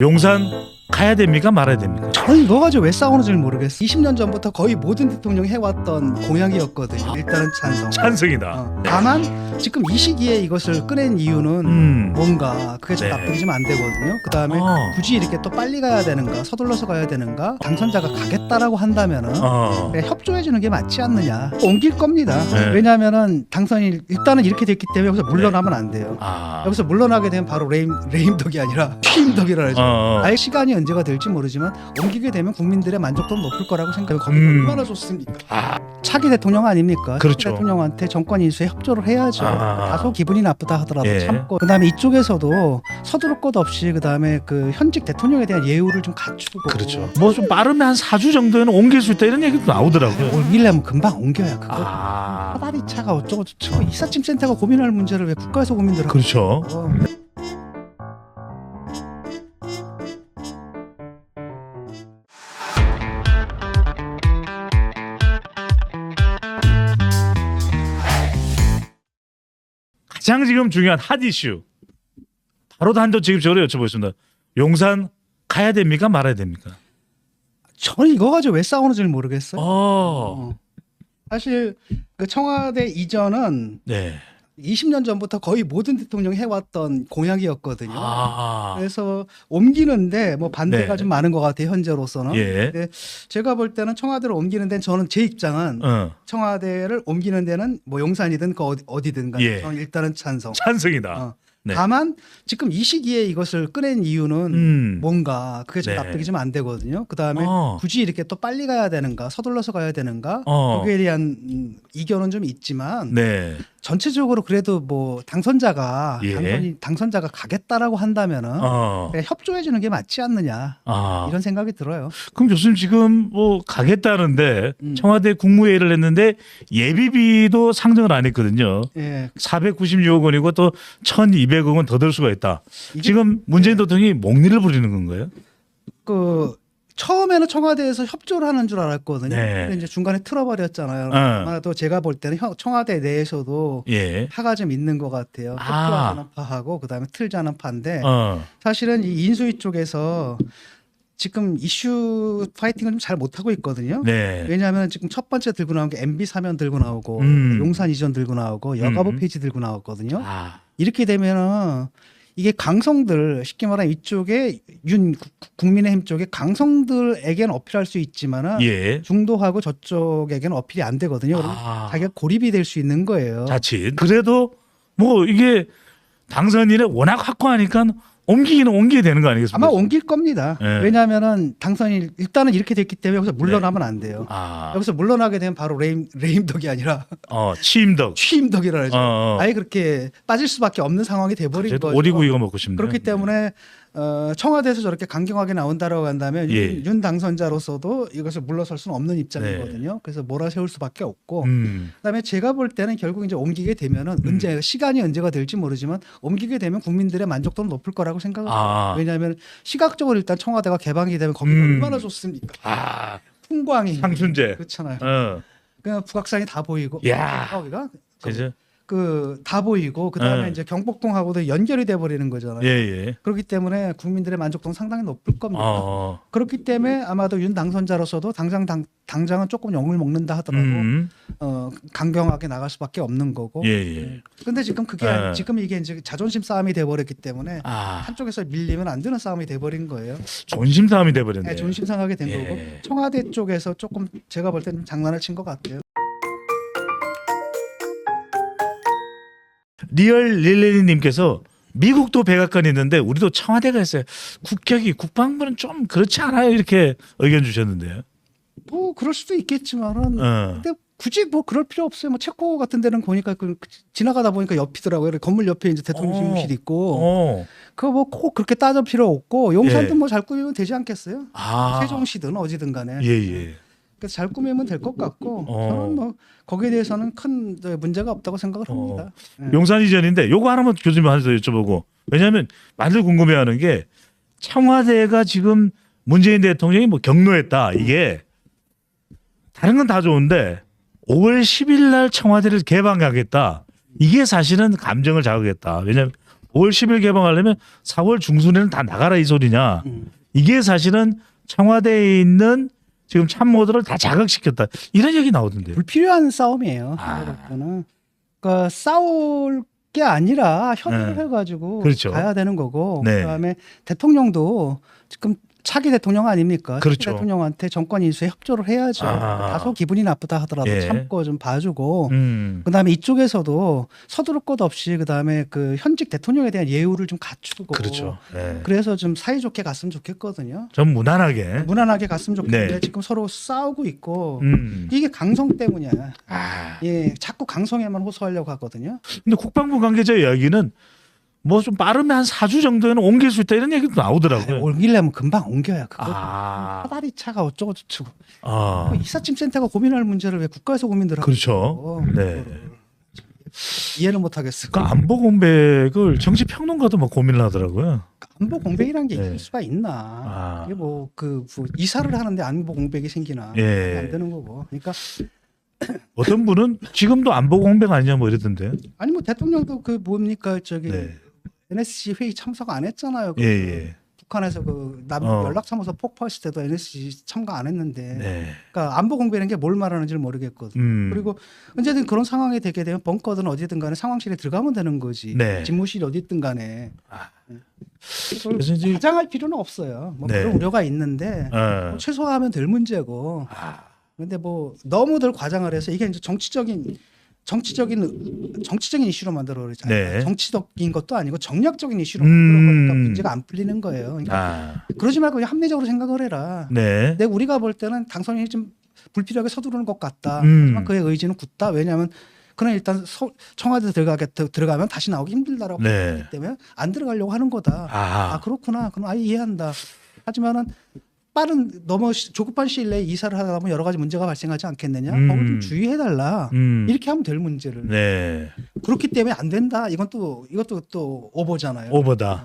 용산 가야 됩니까 말아야 됩니까? 저는 이거 가지고 왜 싸우는지 모르겠어요. 20년 전부터 거의 모든 대통령이 해왔던 공약이었거든요. 일단은 찬성. 찬성이다. 어, 다만 지금 이 시기에 이것을 꺼낸 이유는 음. 뭔가 그게 좀 네. 납득이 좀안 되거든요. 그 다음에 어. 굳이 이렇게 또 빨리 가야 되는가, 서둘러서 가야 되는가, 당선자가 가겠다라고 한다면은 어. 협조해 주는 게 맞지 않느냐. 옮길 겁니다. 네. 왜냐하면은 당선이 일단은 이렇게 됐기 때문에 여기서 물러나면 안 돼요. 아. 여기서 물러나게 되면 바로 레임 레임덕이 아니라 취임덕이라 하죠. 어, 어. 아예 시간이 언제가 될지 모르지만 옮기 게 되면 국민들의 만족도는 높을 거라고 생각해요. 거기가 음. 얼마나 좋습니까? 아. 차기 대통령 아닙니까? 그렇죠. 대통령한테 정권 인수에 협조를 해야죠. 아. 다소 기분이 나쁘다 하더라도 예. 참고 그다음에 이쪽에서도 서두를 것 없이 그다음에 그 현직 대통령에 대한 예우를 좀 갖추고 그렇죠. 뭐 좀 빠르면 한 4주 정도에는 옮길 수 있다 이런 얘기도 나오더라고요. 옮기려면 금방 옮겨야 그거 아. 사다리 차가 어쩌고 저쩌고 이삿짐 센터가 고민할 문제를 왜 국가에서 고민을 하고 그렇죠. 어. 가장 지금 중요한 핫 이슈. 바로 단도 직입적으로 여쭤보겠습니다. 용산 가야 됩니까 말아야 됩니까? 저는 이거 가지고 왜 싸우는지 모르겠어요. 어. 어. 사실 그 청와대 이전은 네. 20년 전부터 거의 모든 대통령이 해왔던 공약이었거든요. 아. 그래서 옮기는데 뭐 반대가 네. 좀 많은 것 같아요 현재로서는. 예. 네, 제가 볼 때는 청와대를 옮기는 데는 저는 제 입장은 어. 청와대를 옮기는 데는 뭐 용산이든 그 어디, 어디든 간에 예. 저는 일단은 찬성. 찬성이다. 어. 네. 다만 지금 이 시기에 이것을 꺼낸 이유는 음. 뭔가 그게 좀 네. 납득이 좀 안 되거든요. 그 다음에 어. 굳이 이렇게 또 빨리 가야 되는가, 서둘러서 가야 되는가, 어. 거기에 대한 음, 이견은 좀 있지만 네. 전체적으로 그래도 뭐 당선자가 예. 당선이 당선자가 가겠다라고 한다면은 어. 협조해 주는 게 맞지 않느냐 아. 이런 생각이 들어요. 그럼 교수님 지금 뭐 가겠다는데 음. 청와대 국무회의를 했는데 예비비도 상정을 안 했거든요. 예, 496억 원이고 또 1,200억 원 더 들 수가 있다. 지금 문재인 대통령이 목리를 부리는 건가요? 그 처음에는 청와대에서 협조를 하는 줄 알았거든요. 네. 근데 이제 중간에 틀어버렸잖아요. 어. 아마도 제가 볼 때는 형- 청와대 내에서도 예. 파가 좀 있는 것 같아요. 아. 협조하자는 파하고 그다음에 틀자는 파인데 어. 사실은 이 인수위 쪽에서 지금 이슈 파이팅을 좀 잘 못하고 있거든요. 네. 왜냐하면 지금 첫 번째 들고 나온 게 MB 사면 들고 나오고 음. 용산 이전 들고 나오고 여가부 음. 폐지 들고 나왔거든요. 아. 이렇게 되면은 이게 강성들 쉽게 말하면 이쪽에 윤 국- 국민의힘 쪽에 강성들에게는 어필할 수 있지만은 예. 중도하고 저쪽에게는 어필이 안 되거든요. 아. 자기가 고립이 될 수 있는 거예요. 자칫. 그래도 뭐 이게 당선인을 워낙 확고하니까 옮기기는 옮기게 되는 거 아니겠습니까? 아마 옮길 겁니다. 예. 왜냐하면은 당선이 일단은 이렇게 됐기 때문에 여기서 물러나면 안 돼요. 아. 여기서 물러나게 되면 바로 레임 레임덕이 아니라 어, 취임덕. 취임덕이라 하죠. 어, 어. 아예 그렇게 빠질 수밖에 없는 상황이 돼버린 거죠. 오리구이가 먹고 싶네. 그렇기 때문에 어, 청와대에서 저렇게 강경하게 나온다라고 한다면 예. 윤, 윤 당선자로서도 이것을 물러설 수는 없는 입장이거든요. 그래서 몰아세울 수밖에 없고 음. 그다음에 제가 볼 때는 결국 이제 옮기게 되면은 언제 시간이 언제가 될지 모르지만 옮기게 되면 국민들의 만족도는 높을 거라고 생각을 해요. 아. 왜냐하면 시각적으로 일단 청와대가 개방이 되면 거기 가 음. 얼마나 좋습니까? 아. 풍광이 상순제. 그렇잖아요. 어. 그냥 북악산이 다 보이고 야. 거기가 그죠? 그 다 보이고 그다음에 네. 이제 경복궁하고도 연결이 돼 버리는 거잖아요. 예, 예. 그렇기 때문에 국민들의 만족도는 상당히 높을 겁니다. 어. 그렇기 때문에 아마도 윤 당선자로서도 당장 당, 당장은 조금 욕을 먹는다 하더라도 음. 어, 강경하게 나갈 수밖에 없는 거고. 예, 예. 근데 지금 그게 네. 아니- 지금 이게 이제 자존심 싸움이 돼 버렸기 때문에 아. 한쪽에서 밀리면 안 되는 싸움이 돼 버린 거예요. 존심 싸움이 돼 버렸네. 네, 존심 상하게 된 예. 거고 청와대 쪽에서 조금 제가 볼 때는 장난을 친 것 같아요. 리얼 릴레니 님께서 미국도 백악관 있는데 우리도 청와대가 있어요. 국격이 국방부는 좀 그렇지 않아요. 이렇게 의견 주셨는데요. 뭐 그럴 수도 있겠지만은 어. 근데 굳이 뭐 그럴 필요 없어요. 뭐 체코 같은 데는 보니까 그 지나가다 보니까 옆이더라고요. 건물 옆에 이제 대통령실 어. 있고 어. 그거 뭐 꼭 그렇게 따져 필요 없고 용산도 예. 뭐잘 꾸미면 되지 않겠어요? 아. 세종시든 어디든 간에 예, 예. 그래서 잘 꾸미면 될 것 같고 어. 저는 뭐 거기에 대해서는 큰 저, 문제가 없다고 생각을 어. 합니다. 예. 용산 이전인데 요거 하나만 교수님 한테 여쭤보고 왜냐하면 많이들 궁금해하는 게 청와대가 지금 문재인 대통령이 뭐 경로했다 이게 다른 건 다 좋은데 5월 10일 날 청와대를 개방하겠다 이게 사실은 감정을 자극했다 왜냐하면 5월 10일 개방하려면 4월 중순에는 다 나가라 이 소리냐. 음. 이게 사실은 청와대에 있는 지금 참모들을 다 자극시켰다. 이런 얘기 나오던데요. 불필요한 싸움이에요. 아. 그러니까 싸울 게 아니라 협의를 네. 해가지고 그렇죠. 가야 되는 거고 네. 그다음에 대통령도 지금 차기 대통령 아닙니까? 그렇죠. 대통령한테 정권 인수에 협조를 해야죠. 아. 다소 기분이 나쁘다 하더라도 예. 참고 좀 봐주고 음. 그다음에 이쪽에서도 서두를 것 없이 그다음에 그 현직 대통령에 대한 예우를 좀 갖추고 그렇죠. 네. 그래서 좀 사이좋게 갔으면 좋겠거든요. 좀 무난하게. 무난하게 갔으면 좋겠는데 네. 지금 서로 싸우고 있고 음. 이게 강성 때문이야. 아. 예, 자꾸 강성에만 호소하려고 하거든요. 근데 국방부 관계자 이야기는 뭐 좀 빠르면 한 4주 정도에는 옮길 수 있다 이런 얘기도 나오더라고요. 아, 옮기려면 금방 옮겨야 그거. 아. 사다리 차가 어쩌고 저쩌고. 아. 뭐 이삿짐 센터가 고민할 문제를 왜 국가에서 고민들 하고 그렇죠. 있어. 네. 이해를 못 하겠어. 그 안보 공백을 정치 평론가도 막 고민을 하더라고요. 안보 공백이란 게 네. 있을 수가 있나? 아. 이게 뭐그 뭐 이사를 하는데 안보 공백이 생기나? 예. 안 되는 거고. 그러니까 어떤 분은 지금도 안보 공백 아니냐 뭐 이러던데요. 아니 뭐 대통령도 그 뭡니까 저기 네. NSC 회의 참석 안 했잖아요. 그 예, 예. 북한에서 그 남, 어. 연락사무소 폭파했을 때도 NSC 참가 안 했는데. 네. 그러니까 안보 공백이라는 게 뭘 말하는지를 모르겠거든. 음. 그리고 언제든 그런 상황이 되게 되면 벙커든 어디든 간에 상황실에 들어가면 되는 거지. 네. 집무실이 어디든 간에. 아. 그걸 그래서 이제 과장할 필요는 없어요. 뭐 네. 그런 우려가 있는데 어. 뭐 최소화하면 될 문제고. 아. 근데 뭐 너무들 과장을 해서 이게 이제 정치적인 정치적인 정치적인 이슈로 만들어 버리잖아요. 네. 정치적인 것도 아니고 정략적인 이슈로 음. 만들어 버리니까 문제가 안 풀리는 거예요. 그러니까 아. 그러지 말고 그냥 합리적으로 생각을 해라. 네. 근데 우리가 볼 때는 당선인이 좀 불필요하게 서두르는 것 같다. 음. 하지만 그의 의지는 굳다. 왜냐하면 그는 일단 서- 청와대 들어가게 들어가면 다시 나오기 힘들다라고 네. 하기 때문에 안 들어가려고 하는 거다. 아, 아. 그렇구나. 그럼 아예 이해한다. 하지만은 빠른 너무 시- 조급한 시일 내에 이사를 하다 보면 여러 가지 문제가 발생하지 않겠느냐. 음. 거기 좀 주의해달라. 음. 이렇게 하면 될 문제를. 네. 그렇기 때문에 안 된다. 이건 또 이것도 또 오버잖아요. 오버다.